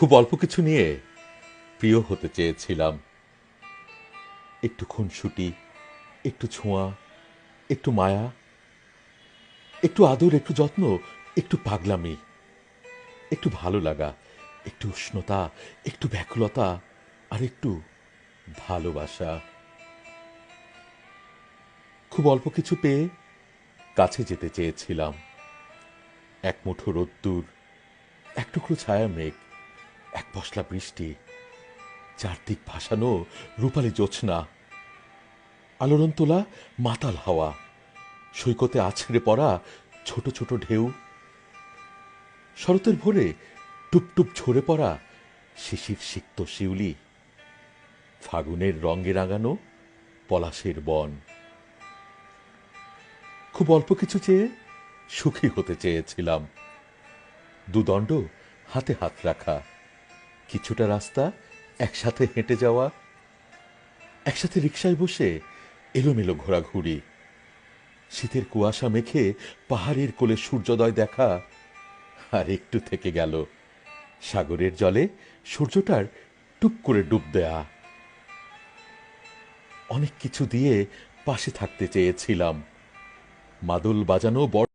খুব অল্প কিছু নিয়ে প্রিয় হতে চেয়েছিলাম। একটু খুনসুটি, একটু ছোঁয়া, একটু মায়া, একটু আদর, একটু যত্ন, একটু পাগলামি, একটু ভালো লাগা, একটু উষ্ণতা, একটু ব্যাকুলতা, আর একটু ভালোবাসা। খুব অল্প কিছু পেয়ে কাছে যেতে চেয়েছিলাম। এক মুঠো রোদ্দুর, এক টুকরো ছায়া মেঘ পশলা বৃষ্টি, চারদিক ভাসানো রূপালী জোছনা আলোড়ন তোলা মাতাল হাওয়া, সৈকতে আছড়ে পড়া ছোট ছোট ঢেউ, শরতের ভোরে টুপটুপ ঝরে পড়া শিশির সিক্ত শিউলি, ফাগুনের রঙে রাঙানো পলাশের বন। খুব অল্প কিছু চেয়ে সুখী হতে চেয়েছিলাম। দুদণ্ড হাতে হাত রাখা। কিছুটা রাস্তা, একসাথে হেঁটে যাওয়া, একসাথে রিক্সায় বসে এলোমেলো ঘোরাঘুরি। শীতের কুয়াশা মেখে পাহাড়ের কোলে সূর্যোদয় দেখা আর একটু থেকে গেল। সাগরের জলে সূর্যটার টুপ করে ডুব দেয়া। অনেক কিছু দিয়ে পাশে থাকতে চেয়েছিলাম। মাদল বাজানো বড়